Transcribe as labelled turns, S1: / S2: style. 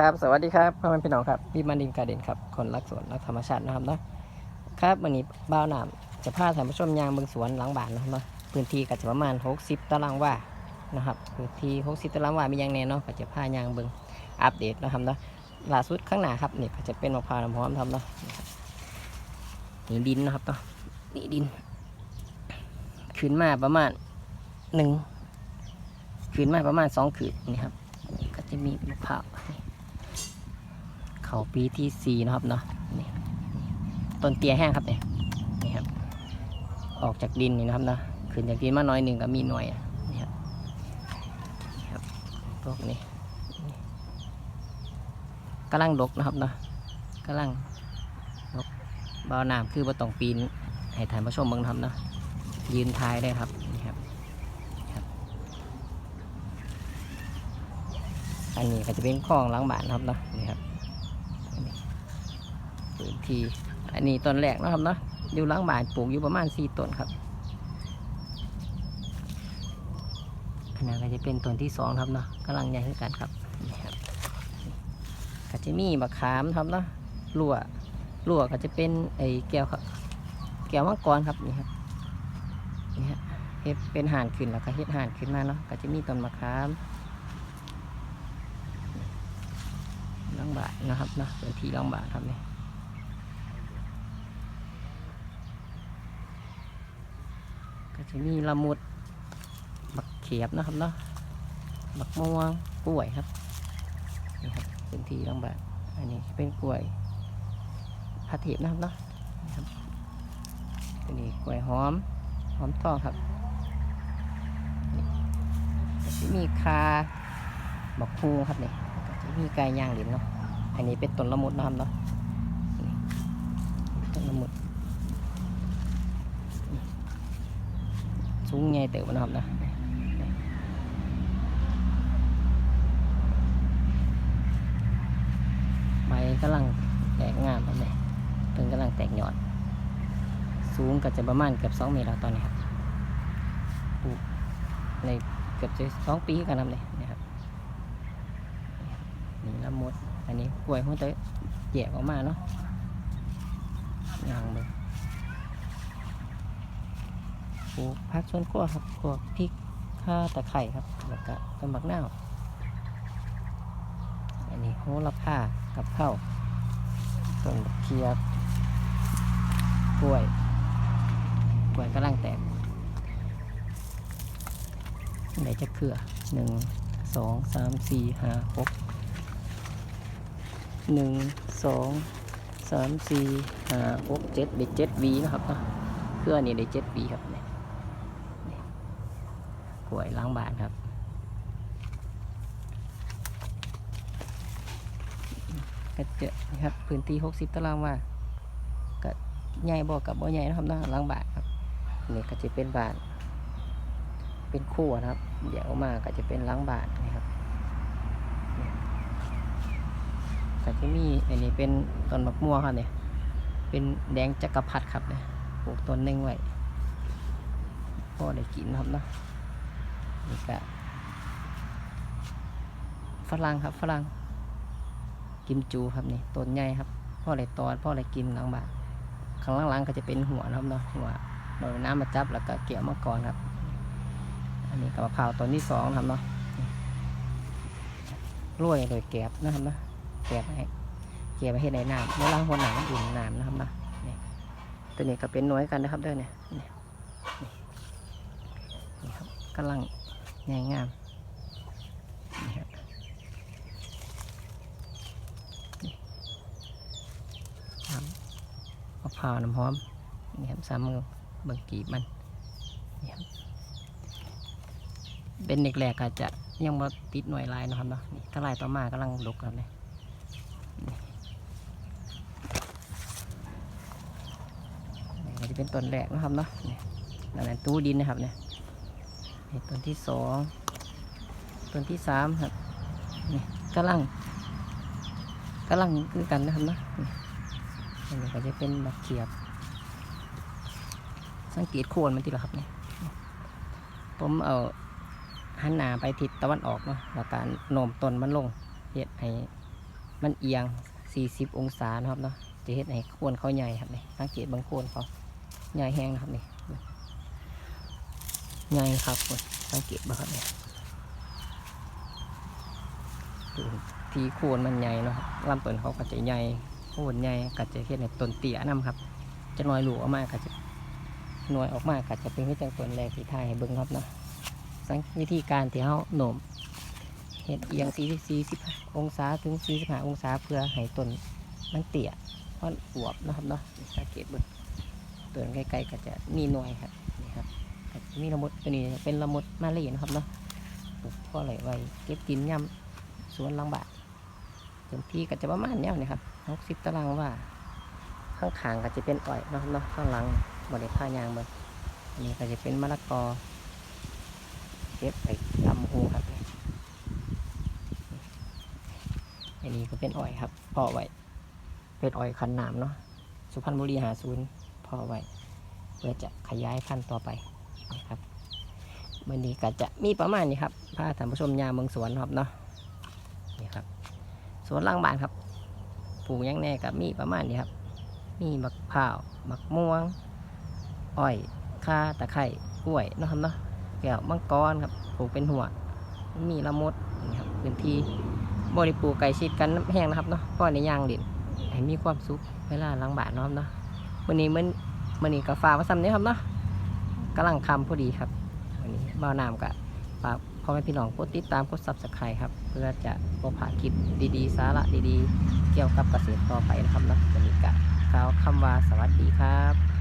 S1: ครับ สวัสดีครับพ่อแม่พี่น้องครับพี่มันดินการเด่นครับ คนรักสวนรักธรรมชาตินะครับเนาะครับวันนี้บ้าวหนามจะพาท่านผู้ชมยางเบิงสวนหลังบ้านนะครับเนาะพื้นที่ก็จะประมาณ 60 ตารางวานะครับพื้นที่ 60 ตารางวามีอย่างแน่เนาะก็จะพายางเบิงอัปเดตนะครับเนาะล่าสุดข้างหน้าครับนี่ก็จะเป็นมะพร้าวน้ำหอมทำเนาะนี่ดินนะครับเนาะนี่ดิน ขึ้นมาประมาณหนึ่งขึ้นมาประมาณสองขืนนี่ครับ ก็จะมีมะพร้าวนี่ เขาปีที่สี่นะครับเนาะนี่ต้นเตี้ยแห้งครับเนี่ยนี่ครับ ออกจากดินนี่นะครับเนาะขึ้นจากดินมาหน่อยหนึ่งก็มีหน่วยนี่ครับครับพวกนี้นี่กำลังดกนะครับเนาะกำลังดกเบาน้ำคือว่ต้องปีนให้ถ่ายมาชมเบิ่งนะครับเนาะยืนทายได้ครับนี่ครับ อันนี้ก็จะเป็นคลองล้างบ้านนะครับเนาะ พื้นที่ อันนี้ต้นแรกนะครับเนาะอยู่หล้างบ้านปลูกอยู่ประมาณสี่ต้นครับอันนั้นก็จะเป็นต้นที่สองครับเนาะกำลังใหญ่ขึ้นกันครับนี่ครับก็จะมีมะขามครับเนาะลั่วลั่วก็จะเป็นไอ้แก้วครับ แก้วมังกรครับนี่ครับนี่ฮะเฮ็ดเป็นห่านขึ้นแล้วก็เฮ็ดห่านขึ้นมาเนาะก็จะมีต้นมะขามล้างบาทนะครับเนาะเป็นที่ล้างบาทครับนี่ก็ จะมีละมุดบักเขียบนะครับเนาะบักม่วงกล้วยครับนี่ครับเป็นที่ล้างบาทอันนี้เป็นกล้วยพาเทียบนะครับเนาะนี่ครับตัวนี้กล้วยหอมหอมทองครับจะมีคาบักฮูครับนี่จะมีไก่ย่างเหลินเนาะอันนี้เป็นต้นละมุดนะครับเนาะนี่ต้นละมุดนี่ สูงใหญ่เติบนะครับนะใบกำลังแตกงามครับเนี่ยเพิ่งกำลังแตกยอด สูงก็จะประมาณเกือบสองเมตรแล้วตอนนี้ครับปลูกในเกือบจะสองปีกันครับเนี่ยนะครับนี่ละมุดอันนี้กล้วยหัวเตยแยกออกมาเนาะยางเลย ปลูกพักชวนขั้วครับพวกพริกข่าตะไคร่ครับแล้วก็ต้นบักนาวอันนี้โหระพากับข้าวต้นเคียบกล้วยกล้วยกำลังแตกไหนจะเครือหนึ่งสองสามสี่ห้าหกหนึ่งสองสามสี่ห้าหกเจ็ดเด็กเจ็ดวีนะครับเนาะเพื่อนี่ได้เจ็ดวีครับเนี่ย วยล้างบานครับ ก็เจอนะครับ พื้นที่หกสิบตารางวาก็ใหญ่บอกกับบ่ใหญ่นะครับนะล้างบานครับนี่ก็จะเป็นบานเป็นคู่นะครับ เดี๋ยวมาก็จะเป็นล้างบานนะครับก็จะมีอันนี้เป็นต้นมะม่วงครับเนี่ย เป็นแดงจักรพรรดิครับเนี่ยปลูกต้นหนึ่งไว้พอได้กินนะครับเนาะ นี่ก็ฝรั่งครับฝรั่งกิมจูครับนี่ต้นใหญ่ครับพ่ออะได้ตอนพ่ออะได้กินหลังบ้าข้างหลังๆก็จะเป็นหัวนะครับเนาะหัวโดยน้ำมาจับแล้วก็เกี่ยวมาก่อนครับ อันนี้กับมะพร้าวต้นที่สองครับเนาะรวยโดยแกบนะครับเนาะแกะไปให้แกะไปให้ในน้ำเวลาหัวหนังอุ่นน้ำนะครับนะนี่ตัวนี้ก็เป็นน้อยกันนะครับเด้วยเนี่ยนี่นี่นี่ครับกำลัง ใหญ่งามน้ำมะพร้าวน้ำหอมนี่ครับสามมือเบิ่งกีบมันนี่ครับเป็นเด็กแรกอาจจะยังมาติดหน่วยลายนะครับเนาะนี่ถ้าลายต่อมากำลังดกครับเนี่ยนี่ก็จะเป็นต้นแรกนะครับเนาะนี่นั่นตู้ดินนะครับเนี่ย ต้นที่สองต้นที่สามครับนี่กำลังกำลังคือกันนะครับเนาะนี่อันนี้ก็จะเป็นบักเขียบ สังเกตโคนมันที่ละครับเนี่ยผมเอาหันหน้าไปทิศตะวันออกเนาะแล้วการโน้มต้นมันลงเฮ็ดให้มันเอียง 40 องศานะครับเนาะจะเฮ็ดให้โคนเขาใหญ่ครับนี่สังเกตบางโคนเขาใหญ่แห้งนะครับนี่ ใหญ่ครับคนสังเกตบ้างครับเนี่ยดูทีโคนมันใหญ่เนาะครับลำต้นเขาก็จะใหญ่โคนใหญ่ก็จะเฮ็ดให้ต้นเตี้ยนํครับ จะน้อยหลวออกมาก็จะหน่วยออกมาก็จะเป็นที่จังต้นแรกที่ทายให้เบิ่งครับเนาะสังวิธีการที่เขาโหนมเห็ดเอียง40องศาถึง45องศาเพื่อให้ต้นมันเตี่ยเพราะอวบนะครับเนาะสังเกตเบิ่งต้นใกล้ๆก็จะมีหน่วยครับ มีละมุดตัวนี้เป็นละมุดมาเลยนะครับเนาะปลูกพ่อไหลไว้เก็บกินย่ำสวนลังบ้านพื้นที่ก็จะประมาณเนี้ยนี่ครับ60ตารางว่า ข้างขางก็จะเป็นอ้อยเนาะเนาะข้างหลังบริผ้ายางเบิ่งอันนี้ก็จะเป็นมะละกอเก็บไปตำหูครับอันนี้ก็เป็นอ้อยครับพ่อไว้เป็นอ้อยคันน้ำเนาะสุพรรณบุรีหาศูนย์พ่อไว้เพื่อจะขยายพันธุ์ต่อไป ครับวันนี้ก็จะมีประมาณนี้ครับพาท่านผู้ชมยามเมืองสวนครับเนาะนี่ครับ สวนล่างบ้านครับปลูกยังแน่กับมีประมาณนี้ครับ มีมะพร้าวมะม่วง อ้อยข่าตะไคร้กล้วยเนาะครับเนาะแก้วมังกรครับปลูกเป็นหัว มีละมดนี่ครับพื้นที่บริปูไก่ชิดกันน้ำแห้งนะครับเนาะก็ในย่างดินให้มีความสุขเวลาล้างบาทเนาะเนาะวันนี้มันวันนี้ก็ฝากไว้ซ้ำนี้ครับเนาะ กำลังคำพอดีครับวันนี้บ่าวน้ำกับฝากพ่อแม่พี่น้องกดติดตามกดซับสไครต์ครับ เพื่อจะพบหาคลิปดีๆ สาระดีๆ เกี่ยวกับเกษตรต่อไปนะครับนะวันนี้กับข่าวคำว่าสวัสดีครับ